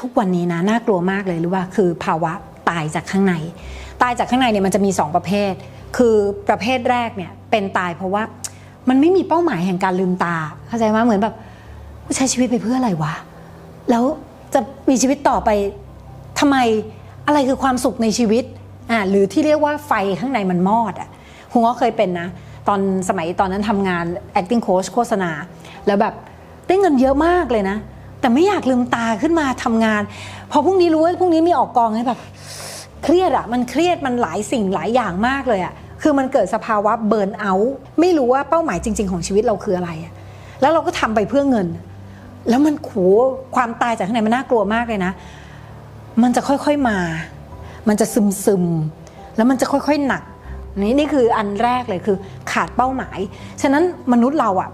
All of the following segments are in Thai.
ทุกวันนี้นะน่ากลัวมากเลยรู้ว่าคือภาวะตายจากข้างใน ตายจากข้างในเนี่ยมันจะมี 2 ประเภท คือประเภทแรกเนี่ยเป็นตายเพราะว่ามันไม่มีเป้าหมายแห่งการลืมตา เข้าใจไหมเหมือนแบบใช้ชีวิตไปเพื่ออะไรวะ แล้วจะมีชีวิตต่อไปทำไมอะไรคือความสุขในชีวิตอ่าหรือที่เรียกว่าไฟข้างในมันมอดอะคุณก็เคยเป็นนะ ตอนสมัยตอนนั้นทำงาน acting coach โฆษณา แล้วแบบได้เงินเยอะมากเลยนะ แต่ไม่อยากลืมตาขึ้นมาทำงาน พอพรุ่งนี้รู้ว่าพรุ่งนี้มีออกกองเนี่ยแบบเครียดอะมันเครียดมันหลายสิ่งหลายอย่างมากเลยอะคือมันเกิดสภาวะเบิร์นเอาท์ไม่รู้ว่าเป้าหมายจริง ๆ ของชีวิตเราคืออะไร แล้วเราก็ทำไปเพื่อเงิน แล้วมันโหความตายจากข้างในมันน่ากลัวมากเลยนะ มันจะค่อยๆมา มันจะซึมซึมๆแล้วมันจะค่อยๆหนักนี่นี่คืออันแรกเลยคือขาดเป้าหมาย ฉะนั้นมนุษย์เราอะ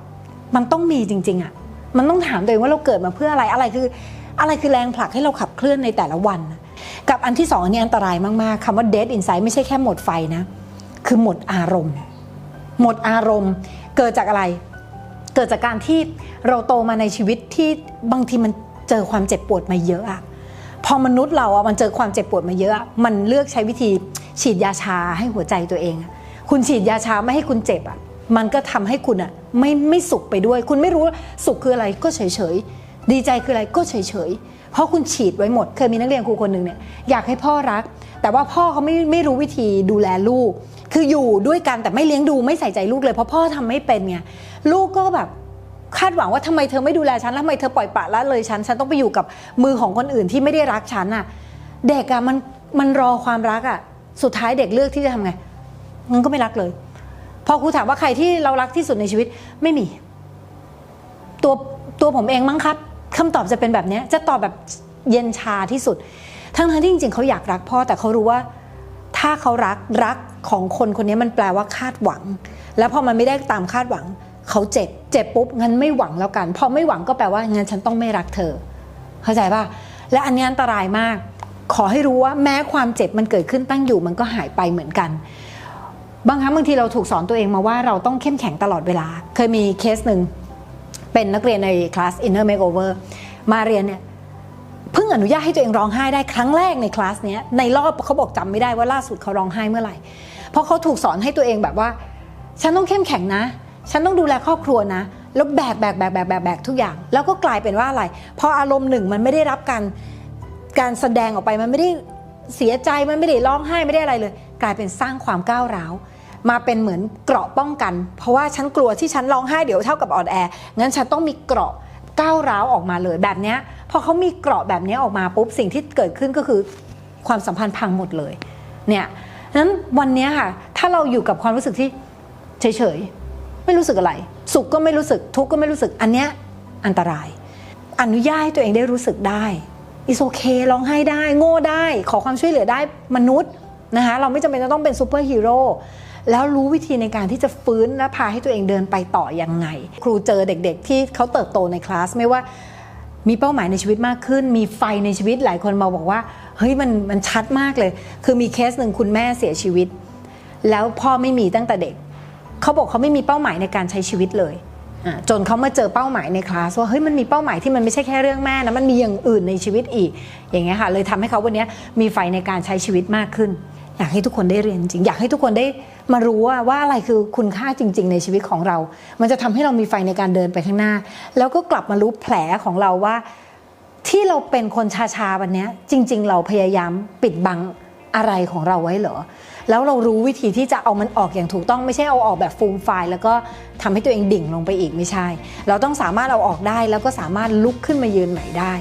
มันต้องมีจริง ๆอะ มันต้องถามตัวเองว่าเราเกิดมาเพื่ออะไรอะไรคือ อะไรคือแรงผลักให้เราขับเคลื่อนในแต่ละวัน กับอันที่สองอันนี้อันตรายมากๆคำว่า dead inside ไม่ใช่แค่หมดไฟนะ คือหมดอารมณ์ หมดอารมณ์ เกิดจากอะไร เกิดจากการที่เราโตมาในชีวิตที่บางทีมันเจอความเจ็บปวดมาเยอะอะพอมนุษย์เราอะมันเจอความเจ็บปวดมาเยอะ มันเลือกใช้วิธีฉีดยาชาให้หัวใจตัวเอง คุณฉีดยาชาไม่ให้คุณเจ็บอะ มันก็ทำให้คุณอะไม่ไม่สุขไปด้วย คุณไม่รู้สุขคืออะไรก็เฉยเฉยดีใจคืออะไรก็เฉยเฉยเพราะคุณฉีดไว้หมด เคยมีนักเรียนครูคนหนึ่งเนี่ยอยากให้พ่อรัก แต่ว่าพ่อเขาไม่ไม่รู้วิธีดูแลลูก คืออยู่ด้วยกันแต่ไม่เลี้ยงดูไม่ใส่ใจลูกเลยเพราะพ่อทำไม่เป็นไงลูกก็แบบคาดหวังว่าทำไมเธอไม่ดูแลฉันแล้วทำไมเธอปล่อยปละละเลยฉันฉันต้องไปอยู่กับมือของคนอื่นที่ไม่ได้รักฉันอะเด็กอะมันมันรอความรักอะสุดท้ายเด็กเลือกที่จะทำไงงั้นก็ไม่รักเลย พอครูถามว่าใครที่เรารักที่สุดในชีวิตไม่มี ตัวตัวผมเองมั้งครับคำตอบจะเป็นแบบนี้จะตอบแบบเย็นชาที่สุด ทั้งทั้งที่จริงๆเขาอยากรักพ่อแต่เขารู้ว่า ถ้าเขารักรักของคนคนนี้มันแปลว่าคาดหวัง แล้วพอมันไม่ได้ตามคาดหวังเขาเจ็บ เจ็บปุ๊บงั้นไม่หวังแล้วกัน พอไม่หวังก็แปลว่างั้นฉันต้องไม่รักเธอ เข้าใจป่ะและอันนี้อันตรายมาก ขอให้รู้ว่าแม้ความเจ็บมันเกิดขึ้นตั้งอยู่มันก็หายไปเหมือนกัน บางครั้งบางทีเราถูกสอนตัวเองมาว่าเราต้องเข้มแข็งตลอดเวลา เคยมีเคสหนึ่งเป็นนักเรียนในคลาส Inner Makeover มาเรียนเนี่ยเพิ่งอนุญาตให้ตัวเองร้องไห้ได้ครั้งแรกในคลาสเนี้ยในรอบเขาบอกจำไม่ได้ว่าล่าสุดเขาร้องไห้เมื่อไหร่ เพราะเขาถูกสอนให้ตัวเองแบบว่า ฉันต้องเข้มแข็งนะ ฉันต้องดูแลครอบครัวนะ แล้วแบกแบกแบกแบกแบกแบกทุกอย่าง แล้วก็กลายเป็นว่าอะไร พออารมณ์หนึ่งมันไม่ได้รับการการแสดงออกไปมันไม่ได้เสียใจมันไม่ได้ร้องไห้ไม่ได้อะไรเลย กลายเป็นสร้างความก้าวร้าว มาเป็นเหมือนเกราะป้องกัน เพราะว่าฉันกลัวที่ฉันร้องไห้เดี๋ยวเท่ากับอ่อนแองั้นฉันต้องมีเกราะก้าวร้าวออกมาเลยแบบนี้พอเขามีเกราะแบบนี้ออกมาปุ๊บสิ่งที่เกิดขึ้นก็คือความสัมพันธ์พังหมดเลยเนี่ยนั้นวันนี้ค่ะถ้าเราอยู่กับความรู้สึกที่เฉยๆไม่รู้สึกอะไร สุขก็ไม่รู้สึกทุกข์ก็ไม่รู้สึกอันเนี้ยอันตราย อนุญาตให้ตัวเองได้รู้สึกได้ is okay ร้องไห้ได้ โง่ได้ ขอความช่วยเหลือได้มนุษย์นะคะเราไม่จำเป็นจะต้องเป็นซูเปอร์ฮีโร่ แล้วรู้วิธีในการที่จะฟื้นและพาให้ตัวเองเดินไปต่อยังไง ครูเจอเด็กๆ ที่เขาเติบโตในคลาสไม่ว่ามีเป้าหมายในชีวิตมากขึ้น มีไฟในชีวิตหลายคนมาบอกว่า เฮ้ยมันมันชัดมากเลย คือมีเคสหนึ่งคุณแม่เสียชีวิต แล้วพ่อไม่มีตั้งแต่เด็ก เขาบอกเขาไม่มีเป้าหมายในการใช้ชีวิตเลยจนเขามาเจอเป้าหมายในคลาสว่าเฮ้ยมันมีเป้าหมายที่มันไม่ใช่แค่เรื่องแม่นะมันมีอย่างอื่นในชีวิตอีก อย่างเงี้ยค่ะเลยทำให้เขาวันนี้มีไฟในการใช้ชีวิตมากขึ้น อยากให้ทุกคนได้เรียนจริง อยากให้ทุกคนได้ มารู้ว่าว่าอะไรคือคุณค่าจริง ๆ ในชีวิตของเรา มันจะทำให้เรามีไฟในการเดินไปข้างหน้า แล้วก็กลับมารู้แผลของเราว่า ที่เราเป็นคนชาชาวันเนี้ยจริง ๆ เราพยายามปิดบังอะไรของเราไว้เหรอ แล้วเรารู้วิธีที่จะเอามันออกอย่างถูกต้องไม่ใช่เอาออกแบบฟูมไฟล์แล้วก็ทำให้ตัวเองดิ่งลงไปอีกไม่ใช่ เราต้องสามารถเอาออกได้แล้วก็สามารถลุกขึ้นมายืนใหม่ได้